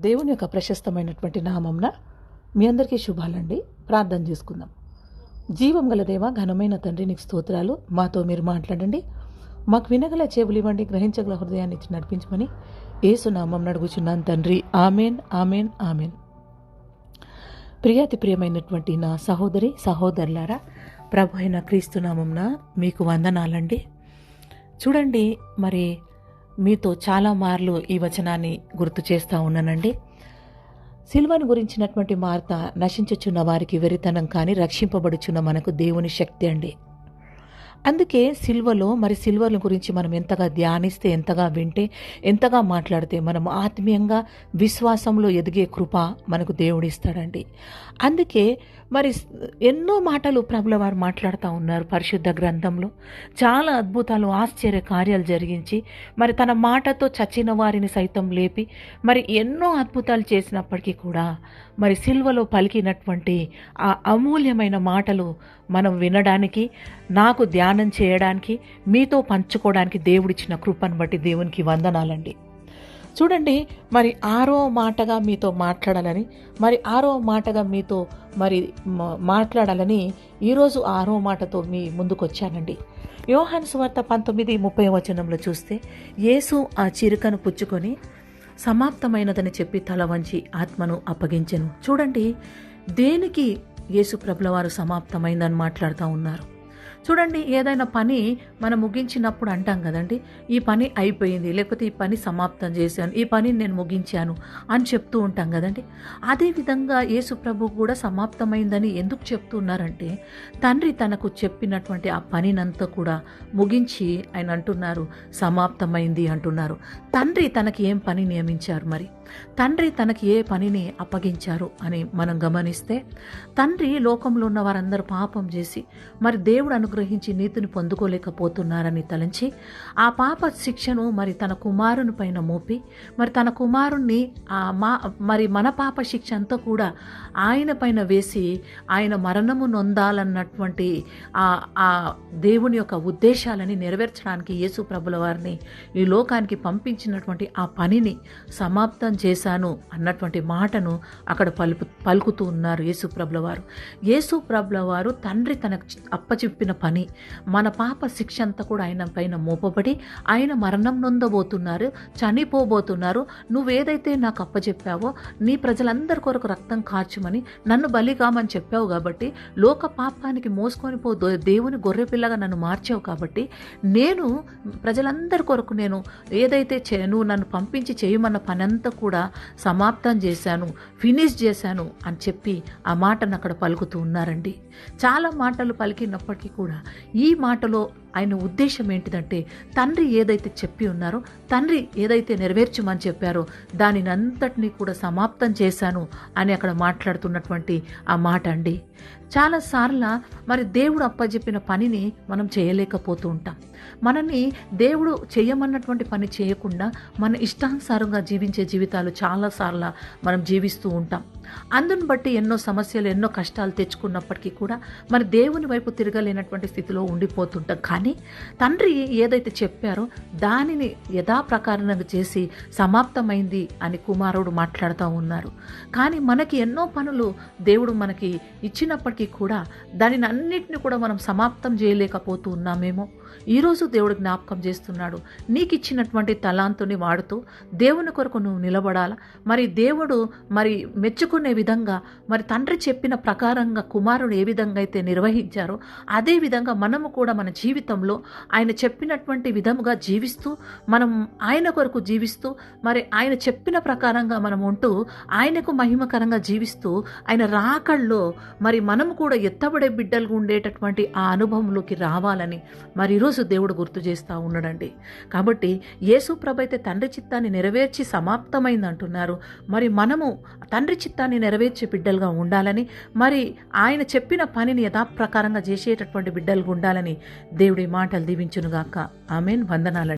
దేవుని యొక్క ప్రశస్తమైనటువంటి నామంన మీ అందరికీ శుభాలండి. ప్రార్థన చేసుకుందాం. జీవం గల దేవ ఘనమైన తండ్రి నీకు స్తోత్రాలు. మాతో మీరు మాట్లాడండి. మాకు వినగల చెవులు ఇవ్వండి గ్రహించగల హృదయాన్ని ఇచ్చి నడిపించమని ఏసునామం నడుగుచున్నాను తండ్రి. Amen amen amen. ప్రియాతి ప్రియమైనటువంటి నా సహోదరి సహోదరులారా ప్రభు అయిన క్రీస్తునామంన మీకు వందనాలండి. చూడండి మరి మీతో చాలా మార్లు ఈ వచనాన్ని గుర్తు చేస్తూ ఉన్నానండి. సిల్వను గురించినటువంటి వార్త నశించుచున్న వారికి వెరితనం కానీ రక్షింపబడుచున్న మనకు దేవుని శక్తి అండి. అందుకే సిల్వలో మరి సిల్వర్ల గురించి మనం ఎంతగా ధ్యానిస్తే ఎంతగా వింటే ఎంతగా మాట్లాడితే మనం ఆత్మీయంగా విశ్వాసంలో ఎదిగే కృప మనకు దేవుడిస్తాడండి. అందుకే మరి ఎన్నో మాటలు ప్రభుల వారు మాట్లాడుతూ ఉన్నారు పరిశుద్ధ గ్రంథంలో. చాలా అద్భుతాలు ఆశ్చర్య కార్యాలు జరిగించి మరి తన మాటతో చచ్చిన వారిని సైతం లేపి మరి ఎన్నో అద్భుతాలు చేసినప్పటికీ కూడా మరి సిల్వలో పలికినటువంటి ఆ అమూల్యమైన మాటలు మనం వినడానికి నాకు ధ్యానం చేయడానికి మీతో పంచుకోవడానికి దేవుడిచ్చిన కృపను బట్టి దేవునికి వందనాలండి. చూడండి మరి ఆరో మాటగా మీతో మాట్లాడాలని మరి ఆరో మాటగా మీతో మరి మాట్లాడాలని ఈరోజు ఆరో మాటతో మీ ముందుకు వచ్చానండి యోహాన్ సువార్త పంతొమ్మిది ముప్పై వచనంలో చూస్తే యేసు ఆ చిరుకను పుచ్చుకొని సమాప్తమైనదని చెప్పి తల వంచి ఆత్మను అప్పగించెను. చూడండి దేనికి యేసు ప్రభుల వారు సమాప్తమైందని మాట్లాడుతూ ఉన్నారు? చూడండి ఏదైనా పని మనం ముగించినప్పుడు అంటాం కదండి ఈ పని అయిపోయింది లేకపోతే ఈ పని సమాప్తం చేశాను ఈ పని నేను ముగించాను అని చెప్తూ ఉంటాం కదండి. అదేవిధంగా యేసుప్రభు కూడా సమాప్తమైందని ఎందుకు చెప్తున్నారంటే తండ్రి తనకు చెప్పినటువంటి ఆ పనినంతా కూడా ముగించి ఆయన అంటున్నారు సమాప్తమైంది అంటున్నారు. తండ్రి తనకి ఏం పని నియమించారు మరి? తండ్రి తనకి ఏ పనిని అప్పగించారు అని మనం గమనిస్తే తండ్రి లోకంలో ఉన్న వారందరూ పాపం చేసి మరి దేవుడు అనుగ్రహించి నీతిని పొందుకోలేకపోతున్నారని తలంచి ఆ పాప శిక్షను మరి తన కుమారుని పైన మోపి మరి తన కుమారుణ్ణి ఆ మా మరి మన పాప శిక్ష అంతా కూడా ఆయన పైన వేసి ఆయన మరణము నొందాలన్నటువంటి ఆ ఆ దేవుని యొక్క ఉద్దేశాలని నెరవేర్చడానికి యేసు ప్రభుల వారిని ఈ లోకానికి పంపించినటువంటి ఆ పనిని సమాప్తం చేశాను అన్నటువంటి మాటను అక్కడ పలుపు పలుకుతూ ఉన్నారు యేసు ప్రభుల వారు. యేసు ప్రభుల వారు తండ్రి తనకు అప్పచెప్పిన పని. మన పాప శిక్ష అంతా కూడా ఆయన పైన మోపబడి ఆయన మరణం నొందబోతున్నారు చనిపోబోతున్నారు. నువ్వేదైతే నాకు అప్పచెప్పావో నీ ప్రజలందరి కొరకు రక్తం కార్చమని నన్ను బలిగామని చెప్పావు కాబట్టి లోక పాపానికి మోసుకొని పో దేవుని దేవుని గొర్రెపిల్లగా నన్ను మార్చావు కాబట్టి నేను ప్రజలందరి కొరకు నేను ఏదైతే చే నువ్వు నన్ను పంపించి చేయమన్న పని అంతా కూడా సమాప్తం చేశాను ఫినిష్ చేశాను అని చెప్పి ఆ మాటను అక్కడ పలుకుతూ ఉన్నారండి. చాలా మాటలు పలికినప్పటికీ కూడా ఈ మాటలో ఆయన ఉద్దేశం ఏంటిదంటే తండ్రి ఏదైతే చెప్పి ఉన్నారో తండ్రి ఏదైతే నెరవేర్చమని చెప్పారో దానిని అంతటినీ కూడా సమాప్తం చేశాను అని అక్కడ మాట్లాడుతున్నటువంటి ఆ మాట అండి. చాలాసార్లు మరి దేవుడు అప్పచెప్పిన పనిని మనం చేయలేకపోతూ ఉంటాం. మనల్ని దేవుడు చేయమన్నటువంటి పని చేయకుండా మన ఇష్టానుసారంగా జీవించే జీవితాలు చాలాసార్లు మనం జీవిస్తూ ఉంటాం. అందుని బట్టి ఎన్నో సమస్యలు ఎన్నో కష్టాలు తెచ్చుకున్నప్పటికీ కూడా మరి దేవుని వైపు తిరగలేనటువంటి స్థితిలో ఉండిపోతుంటాం. కానీ తండ్రి ఏదైతే చెప్పారో దానిని యథాప్రకారంగా చేసి సమాప్తమైంది అని కుమారుడు మాట్లాడుతూ ఉన్నారు. కానీ మనకి ఎన్నో పనులు దేవుడు మనకి ఇచ్చినప్పటికీ కూడా దానిని అన్నిటిని కూడా మనం సమాప్తం చేయలేకపోతూ ఉన్నామేమో. ఈరోజు దేవుడు జ్ఞాపకం చేస్తున్నాడు నీకు ఇచ్చినటువంటి తలాంతుని వాడుతూ దేవుని కొరకు నువ్వు నిలబడాలా? మరి దేవుడు మరి మెచ్చుకునే విధంగా మరి తండ్రి చెప్పిన ప్రకారంగా కుమారుడు ఏ విధంగా అయితే నిర్వహించారో అదే విధంగా మనము కూడా మన జీవితంలో ఆయన చెప్పినటువంటి విధముగా జీవిస్తూ మనం ఆయన కొరకు జీవిస్తూ మరి ఆయన చెప్పిన ప్రకారంగా మనం ఉంటూ ఆయనకు మహిమకరంగా జీవిస్తూ ఆయన రాకల్లో మరి మనము కూడా ఎత్తబడే బిడ్డలుగా ఉండేటటువంటి ఆ అనుభవంలోకి రావాలని మరి ఈరోజు దేవుడు గుర్తు చేస్తూ ఉన్నాడండి. కాబట్టి యేసు ప్రభ అయితే తండ్రి చిత్తాన్ని నెరవేర్చి సమాప్తమైంది అంటున్నారు. మరి మనము తండ్రి చిత్తాన్ని నెరవేర్చే బిడ్డలుగా ఉండాలని మరి ఆయన చెప్పిన పనిని యథాప్రకారంగా చేసేటటువంటి బిడ్డలుగా ఉండాలని దేవుడి మాటలు దీవించునుగాక. ఆమెన్. వందనాలండి.